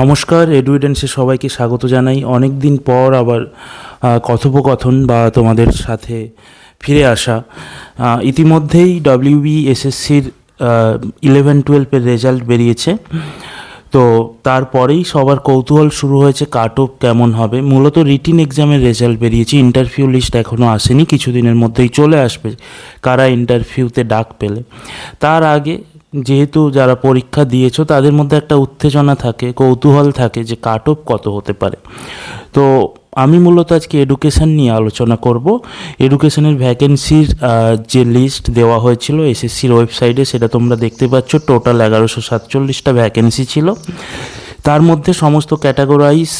নমস্কার এডুইডেন্সে সবাইকে স্বাগত জানাই। অনেক দিন পর আবার কথোপকথন বা তোমাদের সাথে ফিরে আসা। ইতিমধ্যেই ডব্লিউবি এসএসসির ইলেভেন টুয়েলভের রেজাল্ট বেরিয়েছে। তো তারপরেই সবার কৌতূহল শুরু হয়েছে কাট অফ কেমন হবে। মূলত রিটিন এক্সামের রেজাল্ট বেরিয়েছে। ইন্টারভিউ লিস্ট এখনও আসেনি। কিছুদিনের মধ্যেই চলে আসবে কারা ইন্টারভিউতে ডাক পেলে। তার আগে যেহেতু যারা পরীক্ষা দিয়েছ, তাদের মধ্যে একটা উত্তেজনা থাকে, কৌতূহল থাকে যে কাট অফ কত হতে পারে। তো আমি মূলত আজকে এডুকেশন নিয়ে আলোচনা করব। এডুকেশনের ভ্যাকেন্সির যে লিস্ট দেওয়া হয়েছিল এসএসসির ওয়েবসাইটে সেটা তোমরা দেখতে পাচ্ছ টোটাল এগারোশো সাতচল্লিশটা ভ্যাকেন্সি ছিল। তার মধ্যে সমস্ত ক্যাটাগরাইজ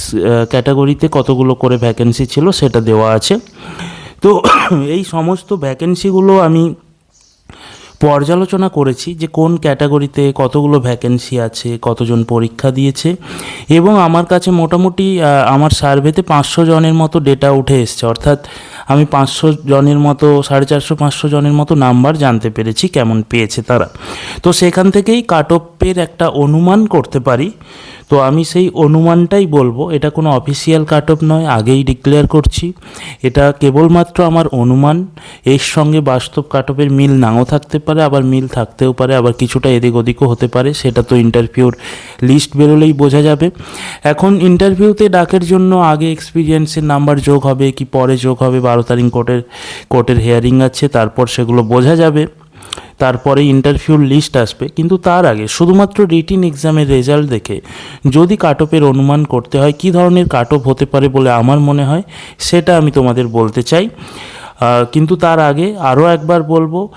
ক্যাটাগরিতে কতগুলো করে ভ্যাকেন্সি ছিল, সেটা দেওয়া আছে। তো এই সমস্ত ভ্যাকেন্সিগুলো আমি পর্যালোচনা করেছি যে কোন ক্যাটাগরিতে কতগুলো ভ্যাকেন্সি আছে, কতজন পরীক্ষা দিয়েছে এবং আমার কাছে মোটামুটি আমার সার্ভেতে পাঁচশো জনের মতো ডেটা উঠে এসছে। অর্থাৎ আমি পাঁচশো জনের মতো, সাড়ে চারশো, পাঁচশো জনের মতো নাম্বার জানতে পেরেছি কেমন পেয়েছে তারা। তো সেখান থেকেই কাট অফের একটা অনুমান করতে পারি। তো আমি সেই অনুমানটাই বলব, এটা কোনো অফিসিয়াল কাট অফ নয়, আগেই ডিক্লেয়ার করছি। এটা কেবলমাত্র আমার অনুমান, এর সঙ্গে বাস্তব কাট অফের মিল নাও থাকতে পারে, আবার মিল থাকতেও পারে, আবার কিছুটা এদিক ওদিকও হতে পারে, সেটা তো ইন্টারভিউর লিস্ট বেরোলেই বোঝা যাবে। এখন ইন্টারভিউতে ডাকের জন্য আগে এক্সপিরিয়েন্সের নাম্বার যোগ হবে, কি পরে যোগ হবে, বারো তারিখ কোর্টের কোর্টের হেয়ারিং আছে, তারপর সেগুলো বোঝা যাবে। তারপরে ইন্টারভিউর লিস্ট আসবে। কিন্তু তার আগে শুধুমাত্র রিটিন এক্সামের রেজাল্ট দেখে যদি কাট অনুমান করতে হয়, কী ধরনের কাট হতে পারে বলে আমার মনে হয়, সেটা আমি তোমাদের বলতে চাই। কিন্তু তার আগে আরও একবার বলব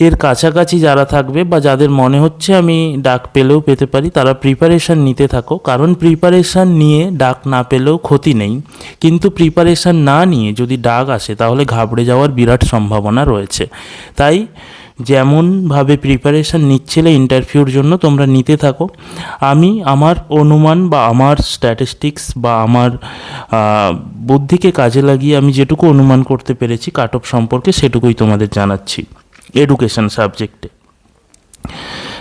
এর কাছাকাছি যারা থাকবে বা যাদের মনে হচ্ছে আমি ডাক পেলেও পেতে পারি, তারা প্রিপারেশান নিতে থাকো। কারণ প্রিপারেশান নিয়ে ডাক না পেলেও ক্ষতি নেই। কিন্তু প্রিপারেশান না নিয়ে যদি ডাক আসে, তাহলে ঘাবড়ে যাওয়ার বিরাট সম্ভাবনা রয়েছে। তাই যেমনভাবে প্রিপারেশান নিচ্ছিলে ইন্টারভিউর জন্য তোমরা নিতে থাকো। আমি আমার অনুমান বা আমার স্ট্যাটিস্টিক্স বা আমার বুদ্ধিকে কাজে লাগিয়ে আমি যেটুকু অনুমান করতে পেরেছি কাট অফ সম্পর্কে সেটুকুই তোমাদের জানাচ্ছি। এডুকেশন সাবজেক্টে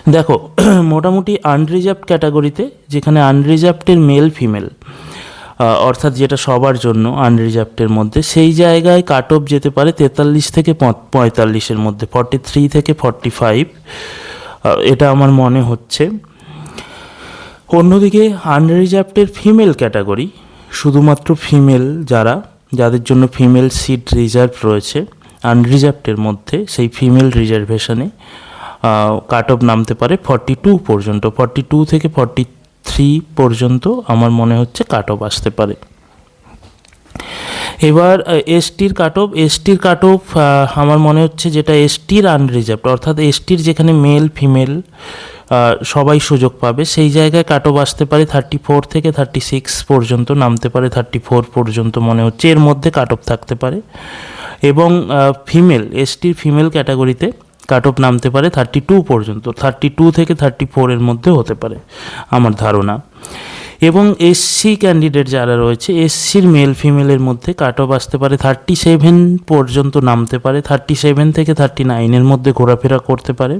দেখো, মোটামুটি আনরিজার্ভড ক্যাটাগরিতে যেখানে আনরিজার্ভডের মেল ফিমেল অর্থাৎ যেটা সবার জন্য আনরিজার্ভডের মধ্যে, সেই জায়গায় কাট অফ যেতে পারে তেতাল্লিশ থেকে পঁয়- পঁয়তাল্লিশের মধ্যে ফর্টি থ্রি থেকে ফর্টি ফাইভ এটা আমার মনে হচ্ছে। অন্যদিকে আনরিজার্ভডের ফিমেল ক্যাটাগরি শুধুমাত্র ফিমেল যারা, যাদের জন্য ফিমেল সিট রিজার্ভ রয়েছে আনরিজার্ভডের মধ্যে সেই ফিমেল রিজার্ভেশনে কাট অফ নামতে পারে ফর্টি টু পর্যন্ত। ফর্টি টু থেকে ফর্টি থ্রি পর্যন্ত আমার মনে হচ্ছে কাট অফ আসতে পারে। এবার এসটির কাট অফ এসটির কাট অফ আমার মনে হচ্ছে যেটা এসটির আনরিজার্ভড অর্থাৎ এসটির যেখানে মেল ফিমেল সবাই সুযোগ পাবে। সেই জায়গায় কাট অফ আসতে পারে থার্টি ফোর থেকে থার্টি সিক্স পর্যন্ত, নামতে পারে থার্টি ফোর পর্যন্ত মনে হচ্ছে। এর মধ্যে কাট অফ থাকতে পারে। এবং ফিমেল এসটির ফিমেল ক্যাটাগরিতে কাট অফ নামতে পারে থার্টি টু পর্যন্ত। থার্টি টু থেকে থার্টি ফোরের মধ্যে হতে পারে আমার ধারণা। এবং এসসি ক্যান্ডিডেট যারা রয়েছে এসসির মেল ফিমেলের মধ্যে কাট অফ আসতে পারে থার্টি সেভেন পর্যন্ত নামতে পারে। থার্টি সেভেন থেকে থার্টি নাইনের মধ্যে ঘোরাফেরা করতে পারে।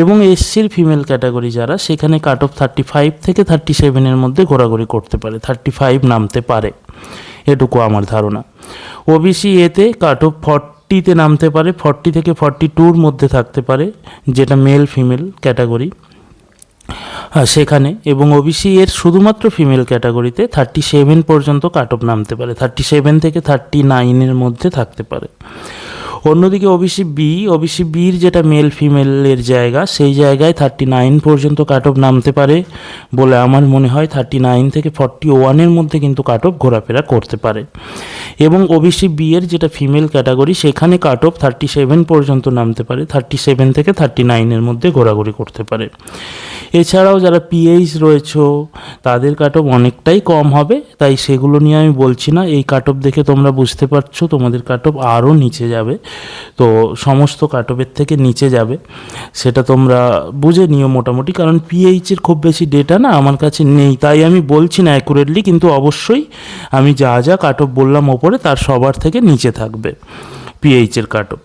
এবং এসসির ফিমেল ক্যাটাগরি যারা, সেখানে কাট অফ থার্টি ফাইভ থেকে থার্টি সেভেনের মধ্যে ঘোরাঘুরি করতে পারে থার্টি ফাইভ নামতে পারে। এটুকু আমার ধারণা। ওবিসি এতে কাট অফ ফর্টিতে নামতে পারে ফর্টি থেকে ফর্টি টুর মধ্যে থাকতে পারে, যেটা মেল ফিমেল ক্যাটাগরি সেখানে এবং ওবিসি এর শুধুমাত্র ফিমেল ক্যাটাগরিতে থার্টি সেভেন পর্যন্ত কাট অফ নামতে পারে থার্টি সেভেন থেকে থার্টি নাইনের মধ্যে থাকতে পারে। অন্যদিকে ওবিসি বি ওবিসি বির যেটা মেল ফিমেলের জায়গা, সেই জায়গায় থার্টি নাইন পর্যন্ত কাট অফ নামতে পারে বলে আমার মনে হয় থার্টি নাইন থেকে ফর্টি ওয়ানের মধ্যে কিন্তু কাট অফ ঘোরাফেরা করতে পারে। এবং ওবিসি বি এর যেটা ফিমেল ক্যাটাগরি সেখানে কাট অফ থার্টি সেভেন পর্যন্ত নামতে পারে। থার্টি সেভেন থেকে থার্টি নাইনের মধ্যে ঘোরাঘুরি করতে পারে। এছাড়াও যারা পিএইচ রয়েছে, তাদের কাট অফ অনেকটাই কম হবে। তাই সেগুলো নিয়ে আমি বলছি না। এই কাট অফ দেখে তোমরা বুঝতে পারছ, তোমাদের কাট অফ আরও নিচে যাবে। তো সমস্ত কাট অফের থেকে নিচে যাবে। সেটা তোমরা বুঝে নিও মোটামুটি। কারণ পিএইচের খুব বেশি ডেটা না আমার কাছে নেই। তাই আমি বলছি না অ্যাকুরেটলি কিন্তু অবশ্যই আমি যা যা কাট অফ বললাম ওপরে তার সবার থেকে নিচে থাকবে পিএইচের কাট। অফ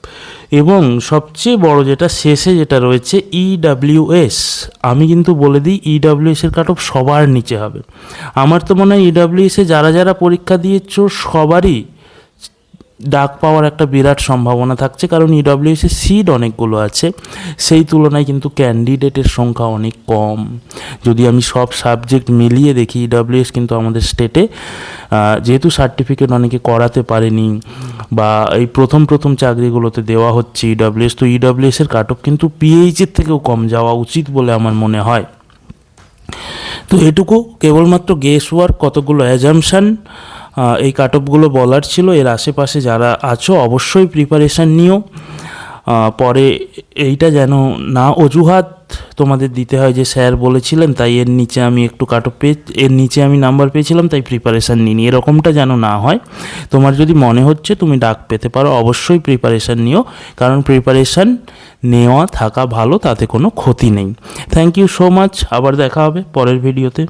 এবং সবচেয়ে বড় যেটা, শেষে যেটা রয়েছে ইডাব্লিউএস আমি কিন্তু বলে দিই ইডাব্লিউএস এর কাট অফ সবার নিচে হবে। আমার তো মনে হয় ইডাব্লিউএস এ যারা যারা পরীক্ষা দিয়েছ, সবারই ডাক পাওয়ার একটা বিরাট সম্ভাবনা থাকছে। কারণ ইডব্লিউএস সিট অনেকগুলো আছে। সেই তুলনায় কিন্তু ক্যান্ডিডেটের সংখ্যা অনেক কম। যদি আমি সব সাবজেক্ট মিলিয়ে দেখি ইডব্লিউএস কিন্তু আমাদের স্টেটে যেহেতু সার্টিফিকেট অনেকে করাতে পারেনি বা এই প্রথম প্রথম চাকরিগুলোতে দেওয়া হচ্ছে ইডব্লিউএস তো ইডব্লিউএস এর কাট অফ কিন্তু পিএইচের থেকেও কম যাওয়া উচিত বলে আমার মনে হয়। তো এটুকু কেবলমাত্র গেস ওয়ার্ক কতগুলো অ্যাজামশান এই কাট অফগুলো বলার ছিল। এর আশেপাশে যারা আছো অবশ্যই প্রিপারেশান নিও। পরে এইটা যেন না অজুহাত তোমাদের দিতে হয় যে স্যার বলেছিলেন, তাই এর নিচে আমি একটু কাট পেয়ে, এর নিচে আমি নাম্বার পেয়েছিলাম, তাই প্রিপারেশান নিইনি। এরকমটা যেন না হয়, তোমার যদি মনে হচ্ছে তুমি ডাক পেতে পারো, অবশ্যই প্রিপারেশান নিও, কারণ প্রিপারেশান নেওয়া, থাকা ভালো, তাতে কোনো ক্ষতি নেই। থ্যাংক ইউ সো মাচ আবার দেখা হবে পরের ভিডিওতে